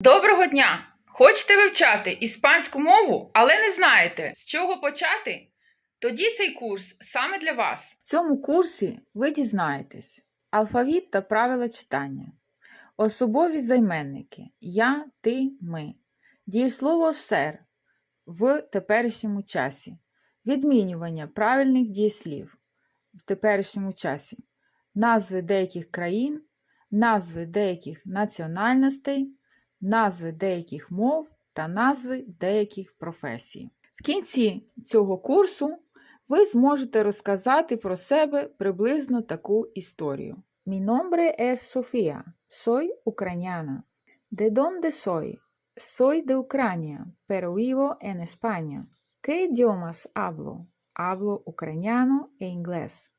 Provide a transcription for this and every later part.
Доброго дня! Хочете вивчати іспанську мову, але не знаєте, з чого почати? Тоді цей курс саме для вас. В цьому курсі ви дізнаєтесь алфавіт та правила читання, особові займенники я, ти, ми, дієслово сер в теперішньому часі, відмінювання правильних дієслів в теперішньому часі, назви деяких країн, назви деяких національностей назви деяких мов та назви деяких професій. В кінці цього курсу ви зможете розказати про себе приблизно таку історію. Mi nombre es Sofía, soy ucraniana. ¿De dónde soy? Soy de Ucrania, pero vivo en España. ¿Qué idiomas hablo? Hablo ucraniano e inglés.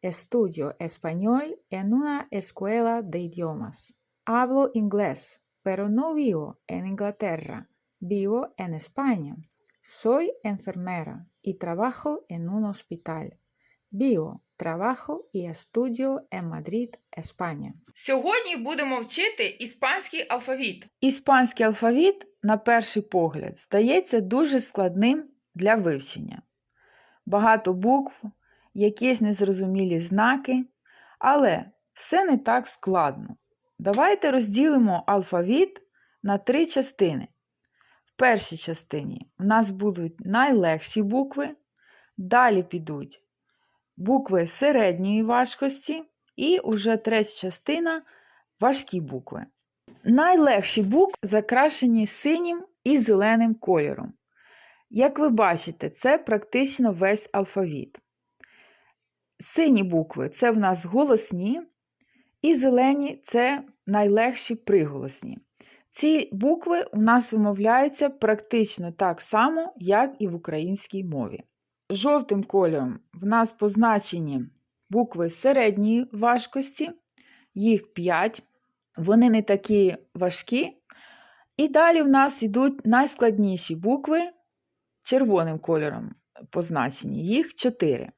Estudio español en una escuela de idiomas. Hablo inglés, pero no vivo en Inglaterra, vivo en España. Soy enfermera y trabajo en un hospital. Vivo, trabajo y estudio en Madrid, España. Сьогодні будемо вчити іспанський алфавіт. Іспанський алфавіт, на перший погляд, здається дуже складним для вивчення. Багато букв, якісь незрозумілі знаки, але все не так складно. Давайте розділимо алфавіт на три частини. В першій частині у нас будуть найлегші букви, далі підуть букви середньої важкості, і уже третя частина важкі букви. Найлегші букви закрашені синім і зеленим кольором. Як ви бачите, це практично весь алфавіт. Сині букви це в нас голосні, і зелені це найлегші приголосні. Ці букви у нас вимовляються практично так само, як і в українській мові. Жовтим кольором в нас позначені букви середньої важкості, їх 5, вони не такі важкі. І далі в нас йдуть найскладніші букви червоним кольором позначені, їх 4.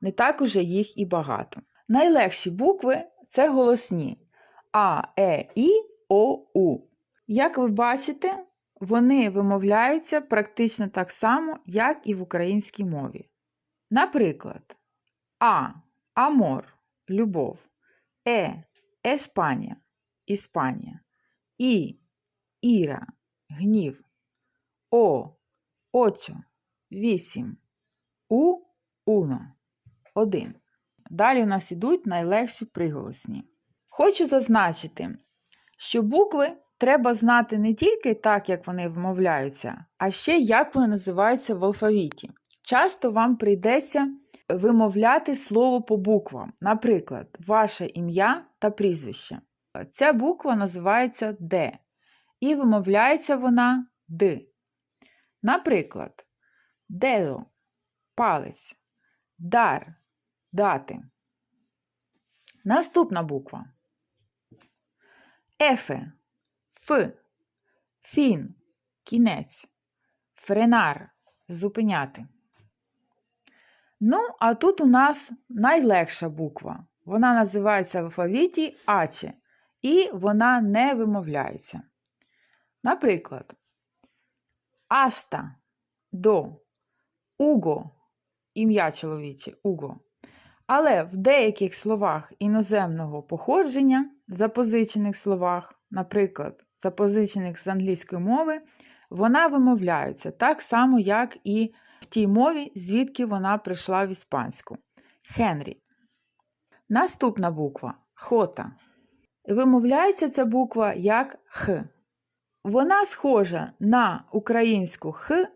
Не так уже їх і багато. Найлегші букви це голосні А, Е, І, О, У. Як ви бачите, вони вимовляються практично так само, як і в українській мові. Наприклад, А. Амор любов, Е. Еспанія Іспанія, І. Іра гнів, О. Очо вісім, У. Уно один. Далі у нас ідуть найлегші приголосні. Хочу зазначити, що букви треба знати не тільки так, як вони вимовляються, а ще як вони називаються в алфавіті. Часто вам прийдеться вимовляти слово по буквам, наприклад, ваше ім'я та прізвище. Ця буква називається Д, і вимовляється вона Д. Наприклад, дедо палець, дар дати. Наступна буква. Ефе, Ф, фін, кінець, френар, зупиняти. Ну, а тут у нас найлегша буква. Вона називається в алфавіті Аче, і вона не вимовляється. Наприклад, Аста, до, Уго, ім'я чоловіче Уго. Але в деяких словах іноземного походження, запозичених словах, наприклад, запозичених з англійської мови, вона вимовляється так само, як і в тій мові, звідки вона прийшла в іспанську. Хенрі. Наступна буква хота. Вимовляється ця буква як Х. Вона схожа на українську Х,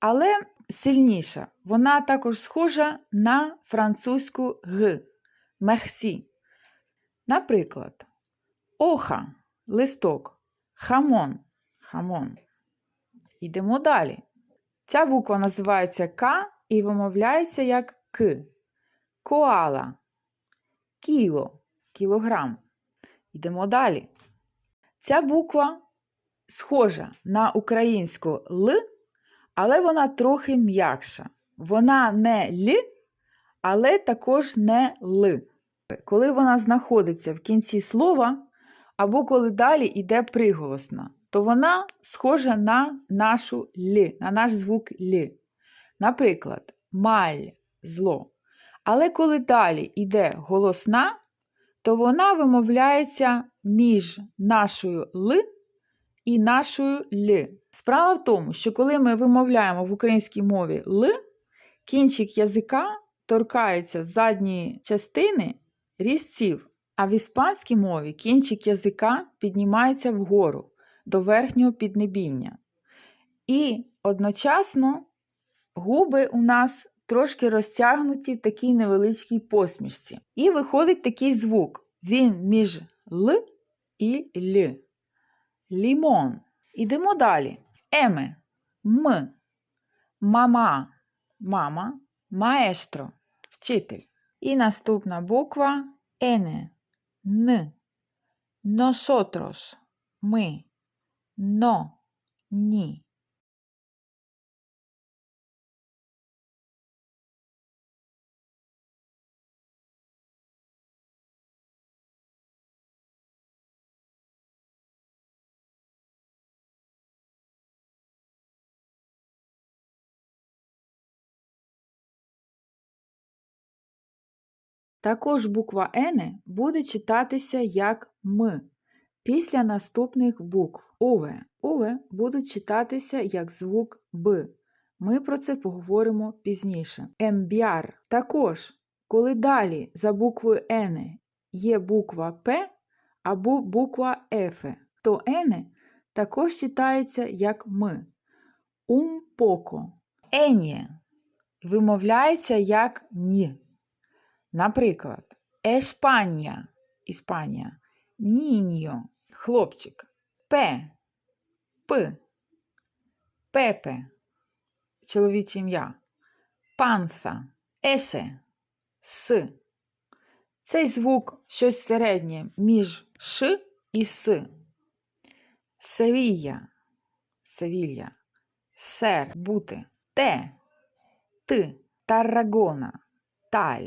але сильніша. Вона також схожа на французьку Г. Мехсі. Наприклад, оха листок, хамон. хамон. Йдемо далі. Ця буква називається К і вимовляється як К. Коала. Кіло. Кілограм. Йдемо далі. Ця буква схожа на українську Л, але вона трохи м'якша. Вона не Л, але також не Л. Коли вона знаходиться в кінці слова, або коли далі йде приголосна, то вона схожа на нашу Л, на наш звук Л. Наприклад, маль зло. Але коли далі йде голосна, то вона вимовляється між нашою Л і нашою Л. Справа в тому, що коли ми вимовляємо в українській мові Л, кінчик язика торкається задньої частини різців, а в іспанській мові кінчик язика піднімається вгору до верхнього піднебіння. І одночасно губи у нас трошки розтягнуті в такій невеличкій посмішці. І виходить такий звук. Він між Л і Л. Лімон. Ідемо далі. Еме. М. Мама. Мама. Маестро. Вчитель. І наступна буква Ене. Н. Носотрос. Ми. Но. Ні. Також буква Н буде читатися як М після наступних букв Ове. Ове будуть читатися як звук Б. Ми про це поговоримо пізніше. Ембіар. Також, коли далі за буквою Н є буква П або буква Ф, то Н також читається як М. Умпоко. Еніє вимовляється як Ні. Наприклад, Еспанія, Іспанія, Ніньо, хлопчик, П, П, Пепе, чоловіче ім'я, Панса, Есе, С. Цей звук щось середнє між Ш і С. Севія, Севілья, Сер, бути, Те, Т, Таррагона, Таль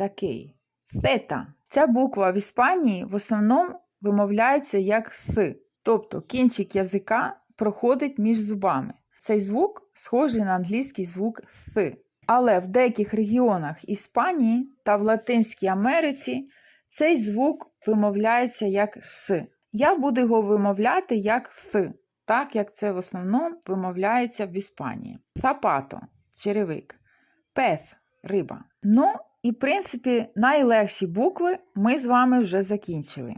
такий. Сета. Ця буква в Іспанії в основному вимовляється як С, тобто кінчик язика проходить між зубами. Цей звук схожий на англійський звук С. Але в деяких регіонах Іспанії та в Латинській Америці цей звук вимовляється як С. Я буду його вимовляти як С, так як це в основному вимовляється в Іспанії. Сапато черевик. Пес риба. Ну, і, в принципі, найлегші букви ми з вами вже закінчили.